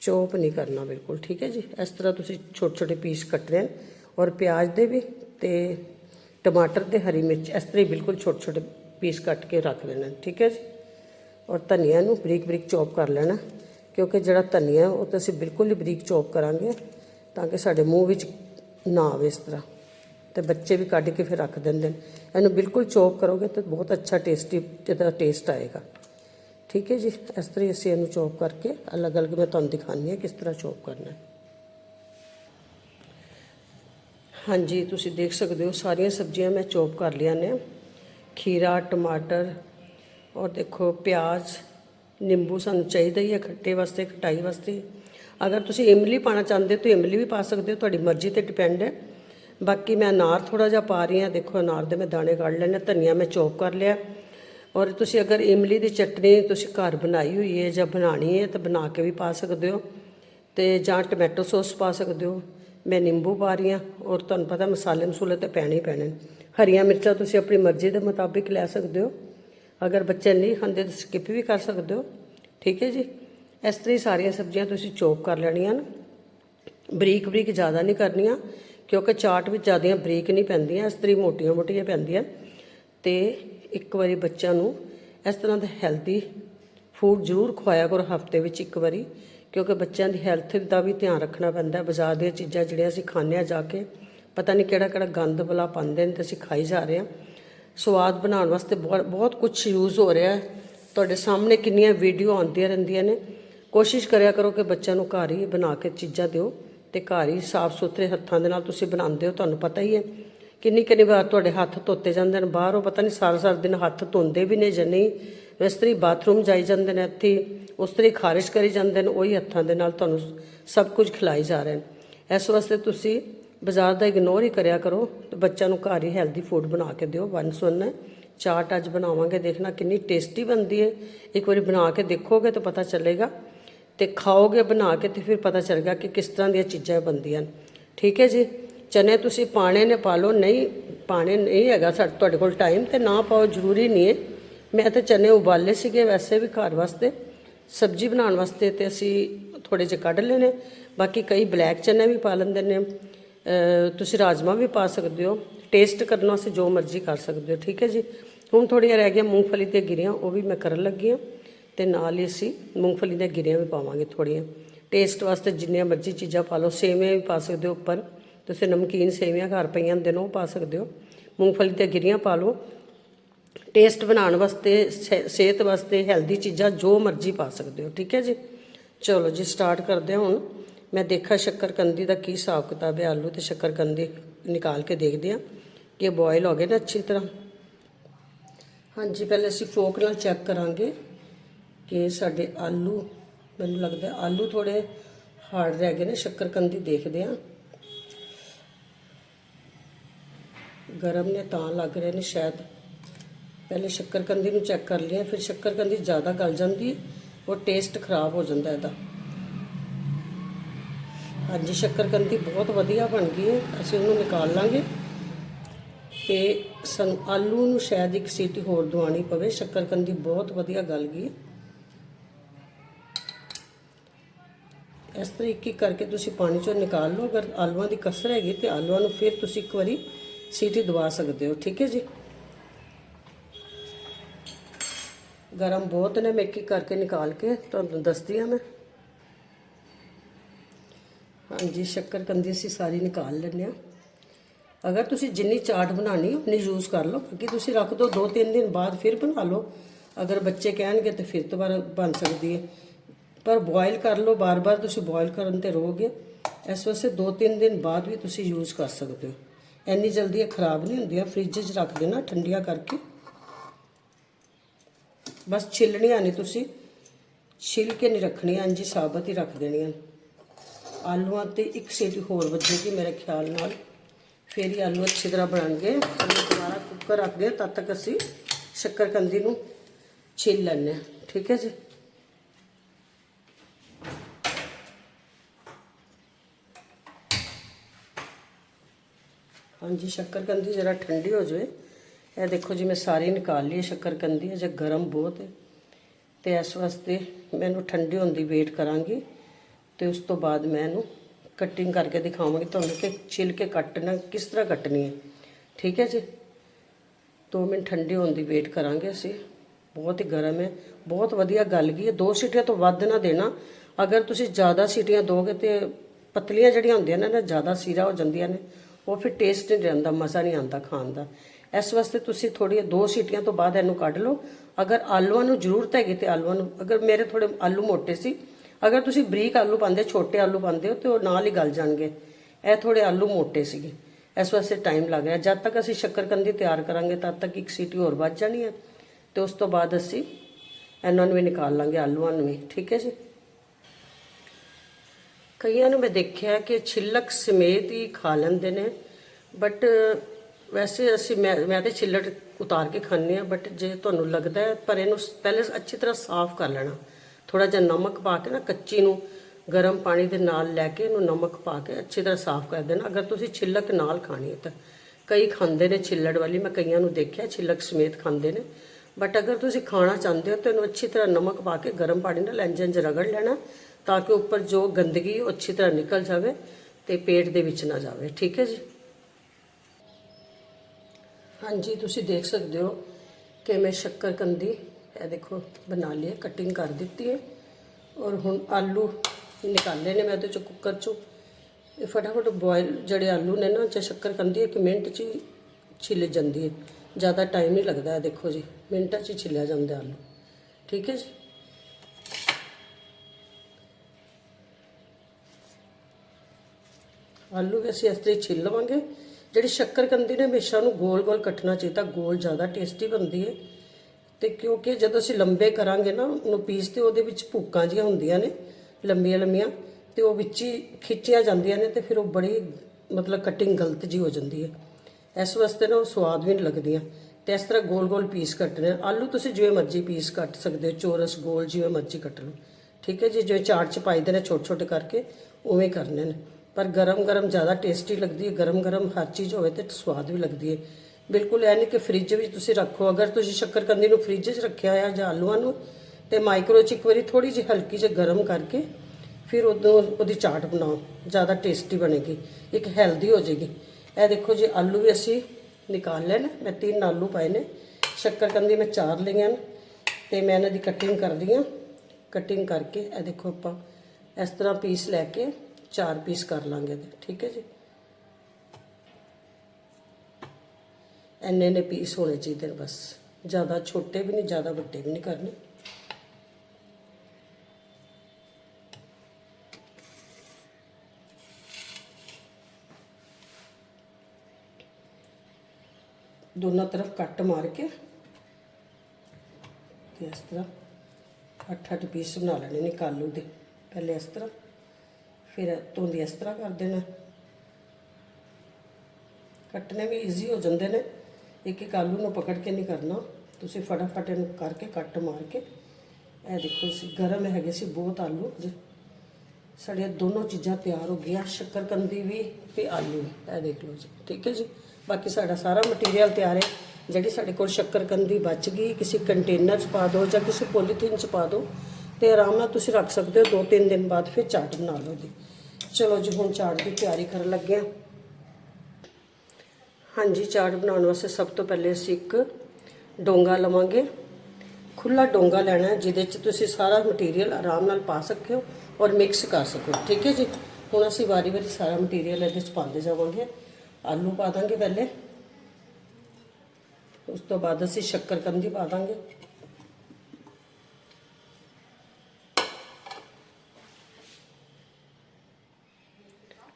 ਚੋਪ ਨਹੀਂ ਕਰਨਾ ਬਿਲਕੁਲ, ਠੀਕ ਹੈ ਜੀ? ਇਸ ਤਰ੍ਹਾਂ ਤੁਸੀਂ ਛੋਟੇ ਛੋਟੇ ਪੀਸ ਕੱਟਣੇ ਨੇ ਔਰ ਪਿਆਜ਼ ਦੇ ਵੀ ਤੇ ਟਮਾਟਰ ਤੇ ਹਰੀ ਮਿਰਚ, ਇਸ ਤਰ੍ਹਾਂ ਹੀ ਬਿਲਕੁਲ ਛੋਟੇ ਛੋਟੇ ਪੀਸ ਕੱਟ ਕੇ ਰੱਖ ਲੈਣਾ ਠੀਕ ਹੈ ਜੀ? ਔਰ ਧਨੀਆ ਨੂੰ ਬਰੀਕ ਬਰੀਕ ਚੋਪ ਕਰ ਲੈਣਾ, ਕਿਉਂਕਿ ਜਿਹੜਾ ਧਨੀਆ ਉਹ ਤਾਂ ਅਸੀਂ ਬਿਲਕੁਲ ਹੀ ਬਰੀਕ ਚੋਪ ਕਰਾਂਗੇ ਤਾਂ ਕਿ ਸਾਡੇ ਮੂੰਹ ਵਿੱਚ ਨਾ ਆਵੇ ਇਸ ਤਰ੍ਹਾਂ। ਤੇ ਬੱਚੇ ਵੀ ਕੱਢ ਕੇ ਫਿਰ ਰੱਖ ਦਿੰਦੇ ਨੇ। ਇਹਨੂੰ ਬਿਲਕੁਲ ਚੋਪ ਕਰੋਗੇ ਤਾਂ ਬਹੁਤ ਅੱਛਾ ਟੇਸਟੀ ਇਹਦਾ ਟੇਸਟ ਆਏਗਾ। ਠੀਕ ਹੈ ਜੀ, ਇਸ ਤਰ੍ਹਾਂ ਹੀ ਅਸੀਂ ਇਹਨੂੰ ਚੋਪ ਕਰਕੇ ਅਲੱਗ-ਅਲੱਗ ਮੈਂ ਤੁਹਾਨੂੰ ਦਿਖਾਉਂਦੀ ਹਾਂ ਕਿਸ ਤਰ੍ਹਾਂ ਚੋਪ ਕਰਨਾ ਹੈ। ਹਾਂਜੀ, ਤੁਸੀਂ ਦੇਖ ਸਕਦੇ ਹੋ ਸਾਰੀਆਂ ਸਬਜ਼ੀਆਂ ਮੈਂ ਚੋਪ ਕਰ ਲਿਆ ਨੇ। ਖੀਰਾ, ਟਮਾਟਰ ਔਰ ਦੇਖੋ ਪਿਆਜ਼, ਨਿੰਬੂ ਸਾਨੂੰ ਚਾਹੀਦਾ ਹੀ ਹੈ ਖੱਟੇ ਵਾਸਤੇ, ਖਟਾਈ ਵਾਸਤੇ। ਅਗਰ ਤੁਸੀਂ ਇਮਲੀ ਪਾਣਾ ਚਾਹੁੰਦੇ ਹੋ ਤਾਂ ਇਮਲੀ ਵੀ ਪਾ ਸਕਦੇ ਹੋ, ਤੁਹਾਡੀ ਮਰਜ਼ੀ ਤੇ ਡਿਪੈਂਡ ਹੈ। ਬਾਕੀ ਮੈਂ ਅਨਾਰ ਥੋੜਾ ਜਿਹਾ ਪਾ ਰਹੀ ਹਾਂ। ਦੇਖੋ, ਅਨਾਰ ਦੇ ਮੈਂ ਦਾਣੇ ਕੱਢ ਲੈਣੇ ਧਨੀਆ ਮੈਂ ਚੋਪ ਕਰ ਲਿਆ। ਔਰ ਤੁਸੀਂ ਅਗਰ ਇਮਲੀ ਦੀ ਚਟਨੀ ਤੁਸੀਂ ਘਰ ਬਣਾਈ ਹੋਈ ਹੈ ਜਾਂ ਬਣਾਣੀ ਹੈ ਤਾਂ ਬਣਾ ਕੇ ਵੀ ਪਾ ਸਕਦੇ ਹੋ ਤੇ ਜਾਂ ਟੋਮੈਟੋ ਸੌਸ ਪਾ ਸਕਦੇ ਹੋ। ਮੈਂ ਨਿੰਬੂ ਪਾ ਰਹੀ ਹਾਂ ਔਰ ਤੁਹਾਨੂੰ ਪਤਾ ਮਸਾਲੇ ਮਸੂਲੇ ਤਾਂ ਪੈਣੇ ਹੀ ਪੈਣੇ ਹਰੀਆਂ ਮਿਰਚਾਂ ਤੁਸੀਂ ਆਪਣੀ ਮਰਜ਼ੀ ਦੇ ਮੁਤਾਬਿਕ ਲੈ ਸਕਦੇ ਹੋ। ਅਗਰ ਬੱਚੇ ਨਹੀਂ ਖਾਂਦੇ ਤਾਂ ਸਕਿਪ ਵੀ ਕਰ ਸਕਦੇ ਹੋ। ਠੀਕ ਹੈ ਜੀ? ਇਸ ਤਰ੍ਹਾਂ ਹੀ ਸਾਰੀਆਂ ਸਬਜ਼ੀਆਂ ਤੁਸੀਂ ਚੋਪ ਕਰ ਲੈਣੀਆਂ ਨੇ। ਬਰੀਕ ਬਰੀਕ ਜ਼ਿਆਦਾ ਨਹੀਂ ਕਰਨੀਆਂ। ਕਿਉਂਕਿ ਚਾਟ ਵਿੱਚ ਜ਼ਿਆਦੀਆਂ ਬਰੀਕ ਨਹੀਂ ਪੈਂਦੀਆਂ, ਇਸ ਤਰੀ ਮੋਟੀਆਂ ਮੋਟੀਆਂ ਪੈਂਦੀਆਂ। ਤੇ ਇੱਕ ਵਾਰੀ ਬੱਚਿਆਂ ਨੂੰ ਇਸ ਤਰ੍ਹਾਂ ਦਾ ਹੈਲਦੀ ਫੂਡ ਜ਼ਰੂਰ ਖਵਾਇਆ ਕਰੋ ਹਫ਼ਤੇ ਵਿੱਚ ਇੱਕ ਵਾਰੀ, ਕਿਉਂਕਿ ਬੱਚਿਆਂ ਦੀ ਹੈਲਥ ਦਾ ਵੀ ਧਿਆਨ ਰੱਖਣਾ ਪੈਂਦਾ ਬਾਜ਼ਾਰ ਦੀਆਂ ਚੀਜ਼ਾਂ ਜਿਹੜੀਆਂ ਅਸੀਂ ਖਾਂਦੇ ਹਾਂ ਜਾ ਕੇ, ਪਤਾ ਨਹੀਂ ਕਿਹੜਾ ਕਿਹੜਾ ਗੰਦ ਬਲਾ ਪਾਉਂਦੇ ਨੇ ਤੇ ਅਸੀਂ ਖਾਈ ਜਾ ਰਹੇ ਹਾਂ। ਸਵਾਦ ਬਣਾਉਣ ਵਾਸਤੇ ਬਹੁਤ ਬਹੁਤ ਕੁਝ ਯੂਜ਼ ਹੋ ਰਿਹਾ ਹੈ। ਤੁਹਾਡੇ ਸਾਹਮਣੇ ਕਿੰਨੀਆਂ ਵੀਡੀਓ ਆਉਂਦੀਆਂ ਰਹਿੰਦੀਆਂ ਨੇ। ਕੋਸ਼ਿਸ਼ ਕਰਿਆ ਕਰੋ ਕਿ ਬੱਚਿਆਂ ਨੂੰ ਘਰ ਹੀ ਬਣਾ ਕੇ ਚੀਜ਼ਾਂ ਦਿਓ। ਤੇ ਘਰ ਹੀ ਸਾਫ਼ ਸੁਥਰੇ ਹੱਥਾਂ ਦੇ ਨਾਲ ਤੁਸੀਂ ਬਣਾਉਂਦੇ ਹੋ ਤੁਹਾਨੂੰ ਪਤਾ ਹੀ ਹੈ। ਕਿੰਨੀ ਕਿੰਨੀ ਵਾਰ ਤੁਹਾਡੇ ਹੱਥ ਧੋਤੇ ਜਾਂਦੇ ਨੇ। ਬਾਹਰੋਂ ਪਤਾ ਨਹੀਂ ਸਾਰਾ ਸਾਰਾ ਦਿਨ ਹੱਥ ਧੋਂਦੇ ਵੀ ਨੇ ਜਾਂ ਨਹੀਂ। ਇਸ ਬਾਥਰੂਮ ਜਾਈ ਜਾਂਦੇ ਨੇ ਇੱਥੇ। ਹੀ, ਉਸ ਤਰ੍ਹਾਂ ਖਾਰਿਸ਼ ਕਰੀ ਜਾਂਦੇ ਨੇ। ਉਹੀ ਹੱਥਾਂ ਦੇ ਨਾਲ ਤੁਹਾਨੂੰ ਸਭ ਕੁਝ ਖਿਲਾਈ ਜਾ ਰਹੇ ਨੇ ਇਸ ਵਾਸਤੇ ਤੁਸੀਂ ਬਾਜ਼ਾਰ ਦਾ ਇਗਨੋਰ ਹੀ ਕਰਿਆ ਕਰੋ ਤੇ ਬੱਚਿਆਂ ਨੂੰ ਘਰ ਹੀ ਹੈਲਦੀ ਫੂਡ ਬਣਾ ਕੇ ਦਿਓ। ਵਨ ਸੁਣ ਹੈ ਚਾਟ ਅੱਜ ਬਣਾਵਾਂਗੇ ਦੇਖਣਾ ਕਿੰਨੀ ਟੇਸਟੀ ਬਣਦੀ ਹੈ। ਇੱਕ ਵਾਰੀ ਬਣਾ ਕੇ ਦੇਖੋਗੇ ਤਾਂ ਪਤਾ ਚੱਲੇਗਾ। ਤੇ ਖਾਓਗੇ ਬਣਾ ਕੇ ਤੇ ਫਿਰ ਪਤਾ ਚੱਲੇਗਾ ਕਿ ਕਿਸ ਤਰ੍ਹਾਂ ਦੀਆਂ ਚੀਜ਼ਾਂ ਬਣਦੀਆਂ ਠੀਕ ਹੈ ਜੀ? ਚਨੇ ਤੁਸੀਂ ਪਾਣੇ ਨੇ, ਪਾ ਲਓ। ਨਹੀਂ ਪਾਣੇ ਨਹੀਂ ਹੈਗਾ ਸਾਡੇ, ਤੁਹਾਡੇ ਕੋਲ ਟਾਈਮ ਤੇ ਨਾ ਪਾਓ, ਜ਼ਰੂਰੀ ਨਹੀਂ ਹੈ। ਮੈਂ ਤਾਂ ਚਨੇ ਉਬਾਲੇ ਸੀਗੇ ਵੈਸੇ ਵੀ ਘਰ ਵਾਸਤੇ। ਸਬਜ਼ੀ ਬਣਾਉਣ ਵਾਸਤੇ ਤੇ ਅਸੀਂ ਥੋੜੇ ਜਿਹੇ ਕੱਢ ਲੈਣੇ ਬਾਕੀ ਕਈ ਬਲੈਕ ਚਨੇ ਵੀ ਪਾ ਲੈਂਦੇ ਨੇ। ਤੁਸੀਂ ਰਾਜਮਾ ਵੀ ਪਾ ਸਕਦੇ ਹੋ। ਟੇਸਟ ਕਰਨ ਅਸੀਂ ਜੋ ਮਰਜ਼ੀ ਕਰ ਸਕਦੇ ਹੋ। ਠੀਕ ਹੈ ਜੀ? ਹੁਣ ਥੋੜ੍ਹੀਆਂ ਰਹਿ ਗਈਆਂ, ਮੂੰਗਫਲੀ ਤੇ ਗਿਰੀਆਂ, ਉਹ ਵੀ ਮੈਂ ਕਰਨ ਲੱਗੀ ਹਾਂ। ਤੇ ਨਾਲ ਹੀ ਅਸੀਂ ਮੂੰਗਫਲੀ ਦੀਆਂ ਗਿਰੀਆਂ ਵੀ ਪਾਵਾਂਗੇ ਥੋੜ੍ਹੀਆਂ। ਟੇਸਟ ਵਾਸਤੇ ਜਿੰਨੀਆਂ ਮਰਜ਼ੀ ਚੀਜ਼ਾਂ ਪਾ ਲਓ। ਸੇਵੀਆਂ ਵੀ ਪਾ ਸਕਦੇ ਹੋ ਉੱਪਰ। ਤੁਸੀਂ ਨਮਕੀਨ ਸੇਵੀਆਂ ਘਰ ਪਈਆਂ ਹੁੰਦੇ ਨੇ, ਉਹ ਪਾ ਸਕਦੇ ਹੋ। ਮੂੰਗਫਲੀ ਦੀਆਂ ਗਿਰੀਆਂ ਪਾ ਲਓ। ਟੇਸਟ ਬਣਾਉਣ ਵਾਸਤੇ ਸਿਹ- ਸਿਹਤ ਵਾਸਤੇ ਹੈਲਦੀ ਚੀਜ਼ਾਂ ਜੋ ਮਰਜ਼ੀ ਪਾ ਸਕਦੇ ਹੋ, ਠੀਕ ਹੈ ਜੀ? ਚਲੋ ਜੀ ਸਟਾਰਟ ਕਰਦੇ ਹਾਂ ਹੁਣ। ਮੈਂ ਦੇਖਾ ਸ਼ੱਕਰਕੰਦੀ ਦਾ ਕੀ ਹਿਸਾਬ ਕਿਤਾਬ ਹੈ, ਆਲੂ ਤੇ ਸ਼ੱਕਰਕੰਦੀ ਨਿਕਾਲ ਕੇ ਦੇਖਦੇ ਹਾਂ ਕਿ ਬੋਇਲ ਹੋ ਗਏ ਨਾ ਅੱਛੀ ਤਰ੍ਹਾਂ। ਹਾਂਜੀ, ਪਹਿਲੇ ਅਸੀਂ ਫੋਕ ਨਾਲ ਚੈੱਕ ਕਰਾਂਗੇ। ਕਿ ਸਾਡੇ ਆਲੂ, ਮੈਨੂੰ ਲੱਗਦਾ ਆਲੂ ਥੋੜੇ ਹਾਰਡ ਰਹਿ ਗਏ ਨੇ ਸ਼ੱਕਰਕੰਦੀ ਦੇਖਦੇ ਹਾਂ। ਗਰਮ ਨੇ ਤਾਂ ਲੱਗ ਰਹੇ ਨੇ ਸ਼ਾਇਦ। ਪਹਿਲੇ ਸ਼ੱਕਰਕੰਦੀ ਨੂੰ ਚੈੱਕ ਕਰ ਲਿਆ ਫਿਰ ਸ਼ੱਕਰਕੰਦੀ ਜ਼ਿਆਦਾ ਗਲ ਜਾਂਦੀ ਹੈ ਉਹ ਟੇਸਟ ਖਰਾਬ ਹੋ ਜਾਂਦਾ ਇਹਦਾ। ਹਾਂਜੀ ਸ਼ੱਕਰਕੰਦੀ ਬਹੁਤ ਵਧੀਆ ਬਣ ਗਈ ਹੈ, ਅਸੀਂ ਉਹਨੂੰ ਨਿਕਾਲ ਲਾਂਗੇ। ਤੇ ਸਾਨੂੰ ਆਲੂ ਨੂੰ ਸ਼ਾਇਦ ਇੱਕ ਸੀਟੀ ਹੋਰ ਦਵਾਉਣੀ ਪਵੇ ਸ਼ੱਕਰਕੰਦੀ ਬਹੁਤ ਵਧੀਆ ਗਲ ਗਈ ਇਸ ਤਰ੍ਹਾਂ ਇੱਕ ਇੱਕ ਕਰਕੇ ਤੁਸੀਂ ਪਾਣੀ ਚੋਂ ਨਿਕਾਲ ਲਓ। ਅਗਰ ਆਲੂਆਂ ਦੀ ਕਸਰ ਹੈਗੀ ਤੇ ਆਲੂਆਂ ਨੂੰ ਫਿਰ ਤੁਸੀਂ ਇੱਕ ਵਾਰੀ ਸੀਟੀ ਦਵਾ ਸਕਦੇ ਹੋ। ਠੀਕ ਹੈ ਜੀ? ਗਰਮ ਬਹੁਤ ਨੇ, ਮੈਂ ਇੱਕ ਇੱਕ ਕਰਕੇ ਨਿਕਾਲ ਕੇ ਤੁਹਾਨੂੰ ਦੱਸਦੀ ਹਾਂ ਮੈਂ। ਹਾਂਜੀ ਸ਼ੱਕਰਕੰਦੀ ਅਸੀਂ ਸਾਰੀ ਨਿਕਾਲ ਲੈਂਦੇ ਹਾਂ। ਅਗਰ ਤੁਸੀਂ ਜਿੰਨੀ ਚਾਟ ਬਣਾਣੀ ਉਨੀ ਯੂਜ਼ ਕਰ ਲਓ ਕਿਉਂਕਿ ਤੁਸੀਂ ਰੱਖ ਦੋ। ਦੋ ਤਿੰਨ ਦਿਨ ਬਾਅਦ ਫਿਰ ਬਣਾ ਲਓ। ਅਗਰ ਬੱਚੇ ਕਹਿਣਗੇ ਤਾਂ ਫਿਰ ਦੁਬਾਰਾ ਬਣ ਸਕਦੀ ਹੈ। ਪਰ ਬੋਇਲ ਕਰ ਲਓ, ਬਾਰ-ਬਾਰ ਤੁਸੀਂ ਬੋਇਲ ਕਰਨ ਤੇ ਰਹੋਗੇ। ਇਸ ਵਾਸਤੇ ਦੋ ਤਿੰਨ ਦਿਨ ਬਾਅਦ ਵੀ ਤੁਸੀਂ ਯੂਜ਼ ਕਰ ਸਕਦੇ ਹੋ। ਇੰਨੀ ਜਲਦੀ ਇਹ ਖਰਾਬ ਨਹੀਂ ਹੁੰਦੀਆਂ ਫ੍ਰਿਜ 'ਚ ਰੱਖ ਦੇਣਾ, ਠੰਡੀਆਂ ਕਰਕੇ। ਬਸ ਛਿੱਲਣੀਆਂ ਨਹੀਂ ਤੁਸੀਂ। ਛਿੱਲ ਕੇ ਨਹੀਂ ਰੱਖਣੀਆਂ ਇੰਜੀ ਸਾਬਤ ਹੀ ਰੱਖ ਦੇਣੀਆਂ। ਆਲੂਆਂ ਤੇ ਇੱਕ ਸੀਟੀ ਹੋਰ ਵੱਜੇਗੀ ਮੇਰੇ ਖਿਆਲ ਨਾਲ। ਫਿਰ ਹੀ ਆਲੂ ਅੱਛੀ ਤਰ੍ਹਾਂ ਬਣਨਗੇ। ਅਸੀਂ ਦੁਬਾਰਾ ਕੁੱਕਰ ਰੱਖਦੇ ਹਾਂ ਤਦ ਤੱਕ ਅਸੀਂ ਸ਼ੱਕਰਕੰਦੀ ਨੂੰ ਛਿੱਲ ਲੈਂਦੇ ਹਾਂ। ਠੀਕ ਹੈ ਜੀ? ਹਾਂਜੀ, ਸ਼ੱਕਰਕੰਦੀ ਜਰਾ ਠੰਡੀ ਹੋ ਜਾਵੇ। ਇਹ ਦੇਖੋ ਜੀ, ਮੈਂ ਸਾਰੀ ਨਿਕਾਲ ਲਈ ਹੈ ਸ਼ੱਕਰਕੰਦੀ ਅਜੇ ਗਰਮ ਬਹੁਤ ਹੈ। ਤੇ ਇਸ ਵਾਸਤੇ ਮੈਨੂੰ ਠੰਡੀ ਹੋਣ ਦੀ ਵੇਟ ਕਰਾਂਗੀ ਤੇ ਉਸ ਤੋਂ ਬਾਅਦ ਮੈਂ ਇਹਨੂੰ ਕਟਿੰਗ ਕਰਕੇ ਦਿਖਾਵਾਂਗੀ ਤੁਹਾਨੂੰ ਕਿ ਛਿੱਲ ਕੇ ਕੱਟਣਾ ਕਿਸ ਤਰ੍ਹਾਂ ਕੱਟਣੀ ਹੈ। ਠੀਕ ਹੈ ਜੀ? 2 ਮਿੰਟ ਠੰਡੀ ਹੋਣ ਦੀ ਵੇਟ ਕਰਾਂਗੇ ਅਸੀਂ। ਬਹੁਤ ਹੀ ਗਰਮ ਹੈ। ਬਹੁਤ ਵਧੀਆ ਗੱਲ ਗਈ ਹੈ। ਦੋ ਸੀਟੀਆਂ ਤੋਂ ਵੱਧ ਨਾ ਦੇਣਾ। ਅਗਰ ਤੁਸੀਂ ਜ਼ਿਆਦਾ ਸੀਟੀਆਂ ਦੋਗੇ ਤੇ ਪਤਲੀਆਂ ਜਿਹੜੀਆਂ ਹੁੰਦੀਆਂ ਨੇ ਨਾ, ਜ਼ਿਆਦਾ ਸੀਰਾ ਹੋ ਜਾਂਦੀਆਂ ਨੇ। ਉਹ ਫਿਰ ਟੇਸਟ ਨਹੀਂ ਰਹਿੰਦਾ, ਮਜ਼ਾ ਨਹੀਂ ਆਉਂਦਾ ਖਾਣ ਦਾ। ਇਸ ਵਾਸਤੇ ਤੁਸੀਂ ਥੋੜੀ ਦੋ ਸੀਟੀਆਂ ਤੋਂ ਬਾਅਦ ਇਹਨੂੰ ਕੱਢ ਲਓ। ਅਗਰ ਆਲੂਆਂ ਨੂੰ ਜ਼ਰੂਰਤ ਹੈਗੀ ਤੇ ਆਲੂਆਂ ਨੂੰ, ਅਗਰ ਮੇਰੇ ਥੋੜੇ ਆਲੂ ਮੋਟੇ ਸੀ, ਅਗਰ ਤੁਸੀਂ ਬਰੀਕ ਆਲੂ ਪਾਉਂਦੇ, ਛੋਟੇ ਆਲੂ ਪਾਉਂਦੇ ਹੋ ਤੇ ਉਹ ਨਾਲ ਹੀ ਗਲ ਜਾਣਗੇ। ਇਹ ਥੋੜੇ ਆਲੂ ਮੋਟੇ ਸੀਗੇ। ਇਸ ਵਾਸਤੇ ਟਾਈਮ ਲੱਗ ਰਿਹਾ। ਜਦ ਤੱਕ ਅਸੀਂ ਸ਼ੱਕਰਕੰਦੀ ਤਿਆਰ ਕਰਾਂਗੇ, ਤਦ ਤੱਕ ਇੱਕ ਸੀਟੀ ਹੋਰ ਵੱਜ ਜਾਣੀ ਹੈ। ਤੇ ਉਸ ਤੋਂ ਬਾਅਦ ਅਸੀਂ ਇਹਨਾਂ ਨੂੰ ਵੀ ਨਿਕਾਲ ਲਾਂਗੇ, ਆਲੂਆਂ ਨੂੰ ਵੀ। ਠੀਕ ਹੈ ਜੀ? ਕਈਆਂ ਨੂੰ ਮੈਂ ਦੇਖਿਆ ਕਿ ਛਿੱਲਕ ਸਮੇਤ ਹੀ ਖਾ ਲੈਂਦੇ ਨੇ ਬਟ ਵੈਸੇ ਅਸੀਂ ਮੈਂ ਮੈਂ ਤੇ ਛਿੱਲੜ ਉਤਾਰ ਕੇ ਖਾਂਦੇ ਆ ਬਟ ਜੇ ਤੁਹਾਨੂੰ ਲੱਗਦਾ ਹੈ, ਪਰ ਇਹਨੂੰ ਪਹਿਲੇ ਅੱਛੀ ਤਰ੍ਹਾਂ ਸਾਫ਼ ਕਰ ਲੈਣਾ। ਥੋੜਾ ਜਿਹਾ ਨਮਕ ਪਾ ਕੇ ਨਾ, ਕੱਚੀ ਨੂੰ ਗਰਮ ਪਾਣੀ ਦੇ ਨਾਲ ਲੈ ਕੇ ਇਹਨੂੰ ਨਮਕ ਪਾ ਕੇ ਅੱਛੀ ਤਰ੍ਹਾਂ ਸਾਫ਼ ਕਰ ਦੇਣਾ। ਅਗਰ ਤੁਸੀਂ ਛਿੱਲਕ ਨਾਲ ਖਾਣੀ ਹੈ ਤਾਂ। ਕਈ ਖਾਂਦੇ ਨੇ ਛਿੱਲੜ ਵਾਲੀ, ਮੈਂ ਕਈਆਂ ਨੂੰ ਦੇਖਿਆ, ਛਿੱਲਕ ਸਮੇਤ ਖਾਂਦੇ ਨੇ। ਬਟ ਅਗਰ ਤੁਸੀਂ ਖਾਣਾ ਚਾਹੁੰਦੇ ਹੋ, ਤਾਂ ਇਹਨੂੰ ਅੱਛੀ ਤਰ੍ਹਾਂ ਨਮਕ ਪਾ ਕੇ ਗਰਮ ਪਾਣੀ ਨਾਲ ਇੰਜ ਇੰਜ ਰਗੜ ਲੈਣਾ, ਤਾਂ ਕਿ ਉੱਪਰ ਜੋ ਗੰਦਗੀ ਉਹ ਅੱਛੀ ਤਰ੍ਹਾਂ ਨਿਕਲ ਜਾਵੇ ਤੇ ਪੇਟ ਦੇ ਵਿੱਚ ਨਾ ਜਾਵੇ। ਠੀਕ ਹੈ ਜੀ? ਹਾਂਜੀ, ਤੁਸੀਂ ਦੇਖ ਸਕਦੇ ਹੋ ਕਿ ਮੈਂ ਸ਼ੱਕਰਕੰਦੀ ਇਹ ਦੇਖੋ, ਬਣਾ ਲਈ ਕਟਿੰਗ ਕਰ ਦਿੱਤੀ ਹੈ। ਔਰ ਹੁਣ ਆਲੂ ਨਿਕਾਲੇ ਨੇ, ਮੈਂ ਉਹਦੇ ਚੋਂ ਕੁੱਕਰ ਚੋਂ। ਇਹ ਫਟਾਫਟ ਬੋਇਲ ਜਿਹੜੇ ਆਲੂ ਨੇ ਨਾ ਚ ਸ਼ੱਕਰਕੰਦੀ ਇੱਕ ਮਿੰਟ 'ਚ ਹੀ ਛਿੱਲ ਜਾਂਦੀ ਹੈ। ਜ਼ਿਆਦਾ ਟਾਈਮ ਨਹੀਂ ਲੱਗਦਾ, ਇਹ ਦੇਖੋ ਜੀ। ਮਿੰਟਾਂ 'ਚ ਹੀ ਛਿੱਲਿਆ ਜਾਂਦਾ ਆਲੂ। ਠੀਕ ਹੈ ਜੀ? ਆਲੂ ਵੀ ਅਸੀਂ ਇਸ ਤਰ੍ਹਾਂ ਛਿੱਲ ਲਵਾਂਗੇ। ਜਿਹੜੀ ਸ਼ੱਕਰਕੰਦੀ ਨੇ ਹਮੇਸ਼ਾ ਨੂੰ ਗੋਲ-ਗੋਲ ਕੱਟਣਾ ਚਾਹੀਦਾ ਗੋਲ ਜ਼ਿਆਦਾ ਟੇਸਟੀ ਬਣਦੀ ਹੈ। ਤੇ ਕਿਉਂਕਿ ਜਦੋਂ ਅਸੀਂ ਲੰਬੇ ਕਰਾਂਗੇ ਨਾ, ਉਹਨੂੰ ਪੀਸ ਤੇ ਉਹਦੇ ਵਿੱਚ ਭੁੱਕਾਂ ਜੀਆਂ ਹੁੰਦੀਆਂ ਨੇ ਲੰਬੀਆਂ ਲੰਬੀਆਂ ਤੇ ਉਹ ਵਿੱਚ ਹੀ ਖਿੱਚੀਆਂ ਜਾਂਦੀਆਂ ਨੇ, ਤੇ ਫਿਰ ਉਹ ਬੜੀ ਮਤਲਬ ਕਟਿੰਗ ਗਲਤ ਜੀ ਹੋ ਜਾਂਦੀ ਹੈ। ਇਸ ਵਾਸਤੇ ਨਾ ਉਹ ਸਵਾਦ ਵੀ ਨਹੀਂ ਲੱਗਦੀਆਂ। ਤੇ ਇਸ ਤਰ੍ਹਾਂ ਗੋਲ-ਗੋਲ ਪੀਸ ਕੱਟਣੇ ਆਲੂ ਤੁਸੀਂ ਜਿਵੇਂ ਮਰਜ਼ੀ ਪੀਸ ਕੱਟ ਸਕਦੇ ਹੋ, ਚੌਰਸ ਗੋਲ ਜਿਵੇਂ ਮਰਜ਼ੀ ਕੱਟ ਲਓ ਠੀਕ ਹੈ ਜੀ, ਜਿਵੇਂ ਚਾਟ ਚ ਪਾਈਦੇ ਨੇ ਛੋਟੇ ਛੋਟੇ ਕਰਕੇ, ਉਵੇਂ ਕਰਨੇ ਨੇ। ਪਰ ਗਰਮ ਗਰਮ ਜ਼ਿਆਦਾ ਟੇਸਟੀ ਲੱਗਦੀ ਹੈ ਗਰਮ ਗਰਮ ਹਰ ਚੀਜ਼ ਹੋਵੇ ਤੇ ਸਵਾਦ ਵੀ ਲੱਗਦੀ ਹੈ। ਬਿਲਕੁਲ ਇਹ ਨਹੀਂ ਕਿ ਫ੍ਰਿਜ ਵਿੱਚ ਤੁਸੀਂ ਰੱਖੋ। ਅਗਰ ਤੁਸੀਂ ਸ਼ੱਕਰਕੰਦੀ ਨੂੰ ਫ੍ਰਿਜ 'ਚ ਰੱਖਿਆ ਹੋਇਆ ਜਾਂ ਆਲੂਆਂ ਨੂੰ, ਤੇ ਮਾਈਕ੍ਰੋ 'ਚ ਇੱਕ ਵਾਰੀ ਥੋੜੀ ਜਿਹੀ ਹਲਕੀ ਜਿਹੀ ਗਰਮ ਕਰਕੇ ਫਿਰ ਉਦੋਂ ਉਹਦੀ ਚਾਟ ਬਣਾਓ। ਜ਼ਿਆਦਾ ਟੇਸਟੀ ਬਣੇਗੀ, ਇੱਕ ਹੈਲਦੀ ਹੋ ਜਾਏਗੀ। ਇਹ ਦੇਖੋ ਜੀ, ਆਲੂ ਵੀ ਅਸੀਂ ਨਿਕਾਲ ਲੈਣ। ਮੈਂ ਤਿੰਨ ਆਲੂ ਪਾਏ ਨੇ। ਸ਼ੱਕਰਕੰਦੀ ਮੈਂ ਚਾਰ ਲਈਆਂ ਨੇ ਤੇ ਮੈਂ ਇਹਨਾਂ ਦੀ ਕਟਿੰਗ ਕਰਦੀ ਹਾਂ। ਕਟਿੰਗ ਕਰਕੇ ਇਹ ਦੇਖੋ ਆਪਾਂ ਇਸ ਤਰ੍ਹਾਂ ਪੀਸ ਲੈ ਕੇ ਚਾਰ ਪੀਸ ਕਰ ਲਾਂਗੇ ਇਹਦੇ, ਠੀਕ ਹੈ ਜੀ? ਇੰਨੇ ਨੇ ਪੀਸ ਹੋਣੇ ਚਾਹੀਦੇ ਨੇ ਬਸ। ਜ਼ਿਆਦਾ ਛੋਟੇ ਵੀ ਨਹੀਂ ਜ਼ਿਆਦਾ ਵੱਡੇ ਵੀ ਨਹੀਂ ਕਰਨੇ। ਦੋਨਾਂ ਤਰਫ ਕੱਟ ਮਾਰ ਕੇ ਤੇ ਇਸ ਤਰ੍ਹਾਂ ਅੱਠ ਅੱਠ ਪੀਸ ਬਣਾ ਲੈਣੇ ਨੇ ਕਾਲੂ ਦੇ। ਪਹਿਲੇ ਇਸ ਤਰ੍ਹਾਂ, ਫਿਰ ਤੋਂਦੀ ਇਸ ਤਰ੍ਹਾਂ ਕਰ ਦੇਣਾ। ਕੱਟਣੇ ਵੀ ਈਜ਼ੀ ਹੋ ਜਾਂਦੇ ਨੇ। ਇੱਕ ਇੱਕ ਆਲੂ ਨੂੰ ਪਕੜ ਕੇ ਨਹੀਂ ਕਰਨਾ। ਤੁਸੀਂ ਫਟਾਫਟ ਇਹਨੂੰ ਕਰਕੇ ਕੱਟ ਮਾਰ ਕੇ, ਇਹ ਦੇਖੋ ਸੀ ਗਰਮ ਹੈਗੇ ਸੀ ਬਹੁਤ ਆਲੂ ਜੀ ਸਾਡੀਆਂ ਦੋਨੋਂ ਚੀਜ਼ਾਂ ਤਿਆਰ ਹੋ ਗਈਆਂ, ਸ਼ੱਕਰਕੰਦੀ ਵੀ ਤੇ ਆਲੂ ਵੀ, ਇਹ ਦੇਖ ਲਓ ਜੀ, ਠੀਕ ਹੈ ਜੀ। ਬਾਕੀ ਸਾਡਾ ਸਾਰਾ ਮਟੀਰੀਅਲ ਤਿਆਰ ਹੈ। ਜਿਹੜੀ ਸਾਡੇ ਕੋਲ ਸ਼ੱਕਰਕੰਦੀ ਬਚ ਗਈ, ਕਿਸੇ ਕੰਟੇਨਰ 'ਚ ਪਾ ਦਿਓ ਜਾਂ ਕਿਸੇ ਪੋਲੀਥੀਨ 'ਚ ਪਾ ਦਿਓ ਤੇ ਆਰਾਮ ਨਾਲ ਤੁਸੀਂ ਰੱਖ ਸਕਦੇ ਹੋ। ਦੋ ਤਿੰਨ ਦਿਨ ਬਾਅਦ ਫਿਰ ਚਾਟ ਬਣਾ ਲਓ ਜੀ। ਚਲੋ ਜੀ, ਹੁਣ ਚਾਟ ਦੀ ਤਿਆਰੀ ਕਰਨ ਲੱਗੇ ਹਾਂ। ਹਾਂਜੀ, ਚਾਟ ਬਣਾਉਣ ਵਾਸਤੇ ਸਭ ਤੋਂ ਪਹਿਲੇ ਅਸੀਂ ਇੱਕ ਡੋਂਗਾ ਲਵਾਂਗੇ। ਖੁੱਲਾ ਡੋਂਗਾ ਲੈਣਾ ਜਿਹਦੇ 'ਚ ਤੁਸੀਂ ਸਾਰਾ ਮਟੀਰੀਅਲ ਆਰਾਮ ਨਾਲ ਪਾ ਸਕਿਓ ਔਰ ਮਿਕਸ ਕਰ ਸਕੋ ਠੀਕ ਹੈ ਜੀ? ਹੁਣ ਅਸੀਂ ਵਾਰੀ-ਵਾਰੀ ਸਾਰਾ ਮਟੀਰੀਅਲ ਇਹਦੇ 'ਚ ਪਾਉਂਦੇ ਜਾਵਾਂਗੇ। ਆਲੂ ਪਾ ਦਾਂਗੇ ਪਹਿਲੇ। ਉਸ ਤੋਂ ਬਾਅਦ ਅਸੀਂ ਸ਼ੱਕਰਕੰਦੀ ਪਾ ਦਾਂਗੇ।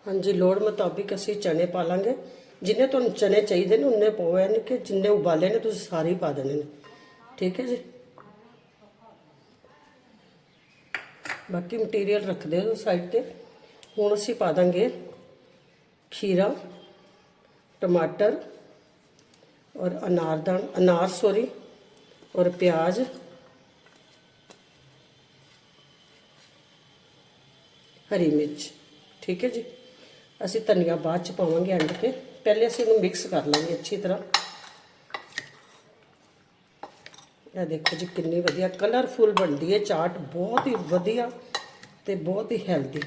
ਹਾਂਜੀ, ਲੋੜ ਮੁਤਾਬਿਕ ਅਸੀਂ ਚਨੇ ਪਾ ਲਾਂਗੇ। ਜਿੰਨੇ ਤੁਹਾਨੂੰ ਚਨੇ ਚਾਹੀਦੇ ਨੇ, ਉਨੇ ਪਾਓ ਯਾਨੀ ਕਿ ਜਿੰਨੇ ਉਬਾਲੇ ਨੇ, ਤੁਸੀਂ ਸਾਰੇ ਹੀ ਪਾ ਦੇਣੇ ਨੇ। ਠੀਕ ਹੈ ਜੀ? ਬਾਕੀ ਮਟੀਰੀਅਲ ਰੱਖ ਦਿਓ ਸਾਈਡ ਤੇ। ਹੁਣ ਅਸੀਂ ਪਾ ਦਾਂਗੇ ਖੀਰਾ। टमाटर और अनारदान अनार सॉरी और प्याज ਹਰੀ ਮਿਰਚ ਠੀਕ ਹੈ ਜੀ ਅਸੀਂ ਧਨੀਆ ਬਾਅਦ ਚ ਪਾਵਾਂਗੇ ਐਂਡ ਤੇ ਪਹਿਲੇ ਅਸੀਂ ਇਹਨੂੰ ਮਿਕਸ ਕਰ ਲਾਂਗੇ ਅੱਛੀ ਤਰ੍ਹਾਂ ਇਹ ਦੇਖੋ ਜੀ ਕਿੰਨੀ ਵਧੀਆ ਕਲਰਫੁਲ ਬਣਦੀ ਹੈ ਚਾਟ ਬਹੁਤ ਹੀ ਵਧੀਆ ਤੇ ਬਹੁਤ ਹੀ ਹੈਲਦੀ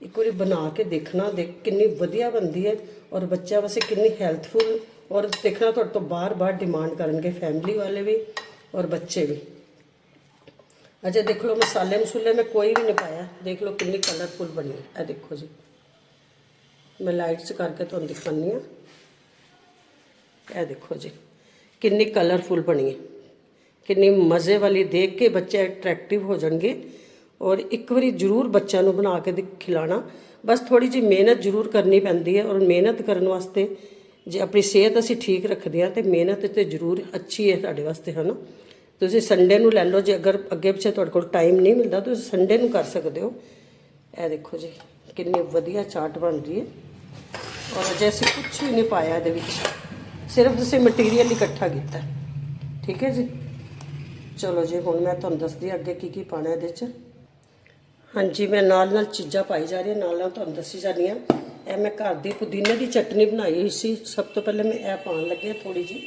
ਇੱਕ ਵਾਰੀ ਬਣਾ ਕੇ ਦੇਖਣਾ ਦੇਖ ਕਿੰਨੀ ਵਧੀਆ ਬਣਦੀ ਹੈ ਔਰ ਬੱਚਿਆਂ ਵਾਸਤੇ ਕਿੰਨੀ ਹੈਲਥਫੁਲ ਔਰ ਦੇਖਣਾ ਤੁਹਾਡੇ ਤੋਂ ਬਾਰ-ਬਾਰ ਡਿਮਾਂਡ ਕਰਨਗੇ ਫੈਮਿਲੀ ਵਾਲੇ ਵੀ ਔਰ ਬੱਚੇ ਵੀ ਅਜੇ ਦੇਖ ਲਓ ਮਸਾਲੇ ਮਸੂਲੇ ਮੈਂ ਕੋਈ ਵੀ ਨਹੀਂ ਪਾਇਆ ਦੇਖ ਲਓ ਕਿੰਨੀ ਕਲਰਫੁਲ ਬਣੀ ਹੈ ਇਹ ਦੇਖੋ ਜੀ ਮੈਂ ਲਾਈਟਸ ਕਰਕੇ ਤੁਹਾਨੂੰ ਦਿਖਾਉਂਦੀ ਹਾਂ ਇਹ ਦੇਖੋ ਜੀ ਕਿੰਨੀ ਕਲਰਫੁਲ ਬਣੀ ਹੈ ਕਿੰਨੀ ਮਜ਼ੇ ਵਾਲੀ ਦੇਖ ਕੇ ਬੱਚੇ ਅਟਰੈਕਟਿਵ ਹੋ ਜਾਣਗੇ ਔਰ ਇੱਕ ਵਾਰੀ ਜ਼ਰੂਰ ਬੱਚਿਆਂ ਨੂੰ ਬਣਾ ਕੇ ਦਿ- ਖਿਲਾਣਾ। ਬਸ ਥੋੜੀ ਜਿਹੀ ਮਿਹਨਤ ਜ਼ਰੂਰ ਕਰਨੀ ਪੈਂਦੀ ਹੈ ਔਰ ਮਿਹਨਤ ਕਰਨ ਵਾਸਤੇ ਜੇ ਆਪਣੀ ਸਿਹਤ ਅਸੀਂ ਠੀਕ ਰੱਖਦੇ ਹਾਂ ਤੇ ਮਿਹਨਤ ਤੇ ਜ਼ਰੂਰ ਅੱਛੀ ਹੈ ਸਾਡੇ ਵਾਸਤੇ ਹਨਾ ਤੁਸੀਂ ਸੰਡੇ ਨੂੰ ਲੈ ਲਓ, ਜੇ ਅਗਰ ਅੱਗੇ ਪਿੱਛੇ ਤੁਹਾਡੇ ਕੋਲ ਟਾਈਮ ਨਹੀਂ ਮਿਲਦਾ, ਤੁਸੀਂ ਸੰਡੇ ਨੂੰ ਕਰ ਸਕਦੇ ਹੋ। ਇਹ ਦੇਖੋ ਜੀ, ਕਿੰਨੀ ਵਧੀਆ ਚਾਟ ਬਣ ਰਹੀ ਹੈ। ਔਰ ਅਜੇ ਅਸੀਂ ਕੁਝ ਵੀ ਨਹੀਂ ਪਾਇਆ ਇਹਦੇ ਵਿੱਚ। ਸਿਰਫ ਤੁਸੀਂ ਮਟੀਰੀਅਲ ਇਕੱਠਾ ਕੀਤਾ ਠੀਕ ਹੈ ਜੀ? ਚਲੋ ਜੀ, ਹੁਣ ਮੈਂ ਤੁਹਾਨੂੰ ਦੱਸਦੀ ਹਾਂ ਅੱਗੇ ਕੀ ਕੀ ਪਾਣਾ ਇਹਦੇ 'ਚ। ਹਾਂਜੀ, ਮੈਂ ਨਾਲ ਨਾਲ ਚੀਜ਼ਾਂ ਪਾਈ ਜਾ ਰਹੀਆਂ, ਨਾਲ ਨਾਲ ਤੁਹਾਨੂੰ ਦੱਸੀ ਜਾਂਦੀ ਹਾਂ ਇਹ ਮੈਂ ਘਰ ਦੀ ਪੁਦੀਨੇ ਦੀ ਚਟਨੀ ਬਣਾਈ ਹੋਈ ਸੀ। ਸਭ ਤੋਂ ਪਹਿਲੇ ਮੈਂ ਇਹ ਪਾਉਣ ਲੱਗੀ ਹਾਂ ਥੋੜੀ ਜੀ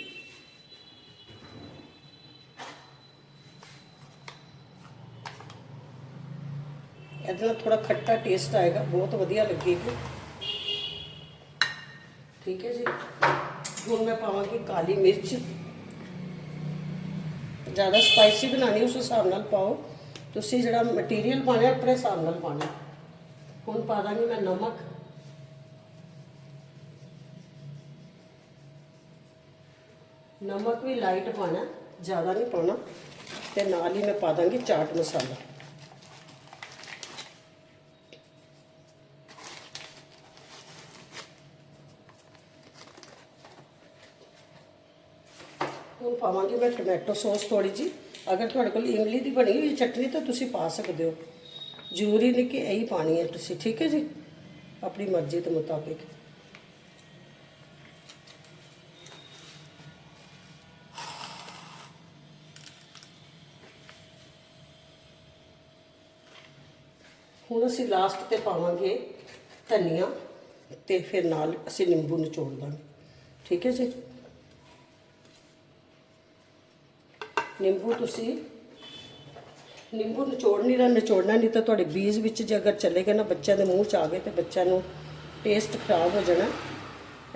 ਇਹਦੇ ਨਾਲ ਥੋੜਾ ਖੱਟਾ ਟੇਸਟ ਆਏਗਾ, ਬਹੁਤ ਵਧੀਆ ਲੱਗੇਗੀ। ਠੀਕ ਹੈ ਜੀ। ਹੁਣ ਮੈਂ ਪਾਵਾਂਗੀ ਕਾਲੀ ਮਿਰਚ। ਜ਼ਿਆਦਾ ਸਪਾਈਸੀ ਬਣਾਣੀ ਉਸ ਹਿਸਾਬ ਨਾਲ ਪਾਓ। ਤੁਸੀਂ ਜਿਹੜਾ ਮਟੀਰੀਅਲ ਪਾਣਾ ਆਪਣੇ ਹਿਸਾਬ ਨਾਲ ਪਾਣਾ ਹੁਣ ਪਾ ਦਾਂਗੀ ਮੈਂ ਨਮਕ। ਨਮਕ ਵੀ ਲਾਈਟ ਪਾਣਾ ਜ਼ਿਆਦਾ ਨਹੀਂ ਪਾਉਣਾ। ਤੇ ਨਾਲ ਹੀ ਮੈਂ ਪਾ ਦਾਂਗੀ ਚਾਟ ਮਸਾਲਾ। ਹੁਣ ਪਾਵਾਂਗੀ ਮੈਂ ਟੋਮੈਟੋ ਸੌਸ ਥੋੜੀ ਜੀ ਅਗਰ ਤੁਹਾਡੇ ਕੋਲ ਇਮਲੀ ਦੀ ਬਣੀ ਹੋਈ ਚਟਨੀ ਤਾਂ ਤੁਸੀਂ ਪਾ ਸਕਦੇ ਹੋ। ਜ਼ਰੂਰੀ ਨਹੀਂ ਕਿ ਇਹੀ ਪਾਣੀ ਹੈ ਤੁਸੀਂ, ਠੀਕ ਹੈ ਜੀ? ਆਪਣੀ ਮਰਜ਼ੀ ਦੇ ਮੁਤਾਬਿਕ। ਹੁਣ ਅਸੀਂ ਲਾਸਟ ਤੇ ਪਾਵਾਂਗੇ ਧਨੀਆ ਤੇ ਫਿਰ ਨਾਲ ਅਸੀਂ ਨਿੰਬੂ ਨਿਚੋੜ ਦਾਂਗੇ। ਠੀਕ ਹੈ ਜੀ? ਨਿੰਬੂ ਤੁਸੀਂ? ਨਿੰਬੂ ਨਿਚੋੜ ਨਹੀਂ ਦਾ ਨਿਚੋੜਨਾ ਨਹੀਂ ਤਾਂ ਤੁਹਾਡੇ ਬੀਜ ਵਿੱਚ ਜੇ ਅਗਰ ਚਲੇ ਗਏ ਨਾ ਬੱਚਿਆਂ ਦੇ ਮੂੰਹ ਚ ਆ ਗਏ ਤੇ ਬੱਚਿਆਂ ਨੂੰ ਟੇਸਟ ਖਰਾਬ ਹੋ ਜਾਣਾ।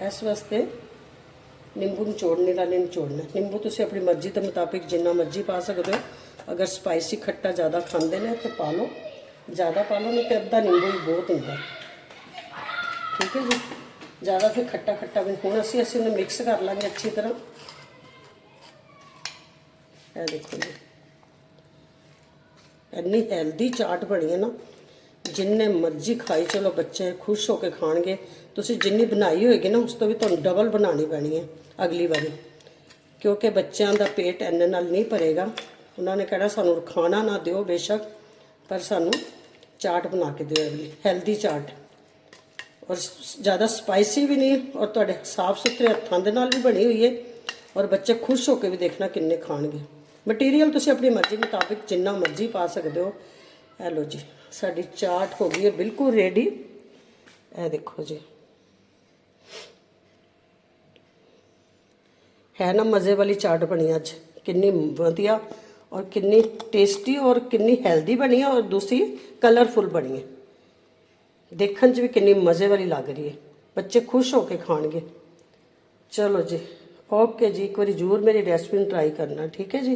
ਇਸ ਵਾਸਤੇ ਨਿੰਬੂ ਨਿਚੋੜਨੇ ਦਾ ਨਹੀਂ ਨਿਚੋੜਨਾ। ਨਿੰਬੂ ਤੁਸੀਂ ਆਪਣੀ ਮਰਜ਼ੀ ਦੇ ਮੁਤਾਬਿਕ ਜਿੰਨਾ ਮਰਜ਼ੀ ਪਾ ਸਕਦੇ ਹੋ। ਅਗਰ ਸਪਾਈਸੀ ਖੱਟਾ ਜ਼ਿਆਦਾ ਖਾਂਦੇ ਨੇ ਤੇ ਪਾ ਲਓ। ਜ਼ਿਆਦਾ ਪਾ ਲਓ, ਨਹੀਂ ਤੇ ਅੱਧਾ ਨਿੰਬੂ ਹੀ ਬਹੁਤ ਹੁੰਦਾ। ਠੀਕ ਹੈ ਜੀ? ਜ਼ਿਆਦਾ ਫਿਰ ਖੱਟਾ ਖੱਟਾ ਵੀ ਹੁਣ ਅਸੀਂ ਅਸੀਂ ਉਹਨੂੰ ਮਿਕਸ ਕਰ ਲਾਂਗੇ ਅੱਛੀ ਤਰ੍ਹਾਂ। ਇਹ ਦੇਖੋ ਜੀ। ਇੰਨੀ ਹੈਲਦੀ ਚਾਟ ਬਣੀ ਹੈ ਨਾ, ਜਿੰਨੇ ਮਰਜ਼ੀ ਖਾਈ ਚਲੋ ਬੱਚੇ ਖੁਸ਼ ਹੋ ਕੇ ਖਾਣਗੇ। ਤੁਸੀਂ ਜਿੰਨੀ ਬਣਾਈ ਹੋਏਗੀ ਨਾ, ਉਸ ਤੋਂ ਵੀ ਤੁਹਾਨੂੰ ਡਬਲ ਬਣਾਉਣੀ ਪੈਣੀ ਹੈ ਅਗਲੀ ਵਾਰੀ। ਕਿਉਂਕਿ ਬੱਚਿਆਂ ਦਾ ਪੇਟ ਇੰਨੇ ਨਾਲ ਨਹੀਂ ਭਰੇਗਾ। ਉਹਨਾਂ ਨੇ ਕਹਿਣਾ ਸਾਨੂੰ ਖਾਣਾ ਨਾ ਦਿਓ ਬੇਸ਼ੱਕ, ਪਰ ਸਾਨੂੰ ਚਾਟ ਬਣਾ ਕੇ ਦਿਓ ਅਗਲੀ ਹੈਲਦੀ ਚਾਟ। ਔਰ ਜ਼ਿਆਦਾ ਸਪਾਈਸੀ ਵੀ ਨਹੀਂ, ਔਰ ਤੁਹਾਡੇ ਸਾਫ਼ ਸੁਥਰੇ ਹੱਥਾਂ ਦੇ ਨਾਲ ਵੀ ਬਣੀ ਹੋਈ ਹੈ। ਔਰ ਬੱਚੇ ਖੁਸ਼ ਹੋ ਕੇ ਵੀ ਦੇਖਣਾ ਕਿੰਨੇ ਖਾਣਗੇ। ਮਟੀਰੀਅਲ ਤੁਸੀਂ ਆਪਣੀ ਮਰਜ਼ੀ ਮੁਤਾਬਿਕ ਜਿੰਨਾ ਮਰਜ਼ੀ ਪਾ ਸਕਦੇ ਹੋ। ਇਹ ਲਓ ਜੀ, ਸਾਡੀ ਚਾਟ ਹੋ ਗਈ ਹੈ, ਬਿਲਕੁਲ ਰੈਡੀ ਇਹ ਦੇਖੋ ਜੀ। ਹੈ ਨਾ ਮਜ਼ੇ ਵਾਲੀ ਚਾਟ ਬਣੀ ਅੱਜ। ਕਿੰਨੀ ਵਧੀਆ ਔਰ ਕਿੰਨੀ ਟੇਸਟੀ ਔਰ ਕਿੰਨੀ ਹੈਲਦੀ ਬਣੀ ਹੈ ਔਰ ਦੂਸਰੀ ਕਲਰਫੁਲ ਬਣੀ ਹੈ ਦੇਖਣ 'ਚ ਵੀ ਕਿੰਨੀ ਮਜ਼ੇ ਵਾਲੀ ਲੱਗ ਰਹੀ ਹੈ। ਬੱਚੇ ਖੁਸ਼ ਹੋ ਕੇ ਖਾਣਗੇ। ਚਲੋ ਜੀ। ਓਕੇ ਜੀ ਇੱਕ ਵਾਰੀ ਜ਼ਰੂਰ ਮੇਰੀ ਰੈਸਪੀ ਨੂੰ ਟਰਾਈ ਕਰਨਾ ਠੀਕ ਹੈ ਜੀ?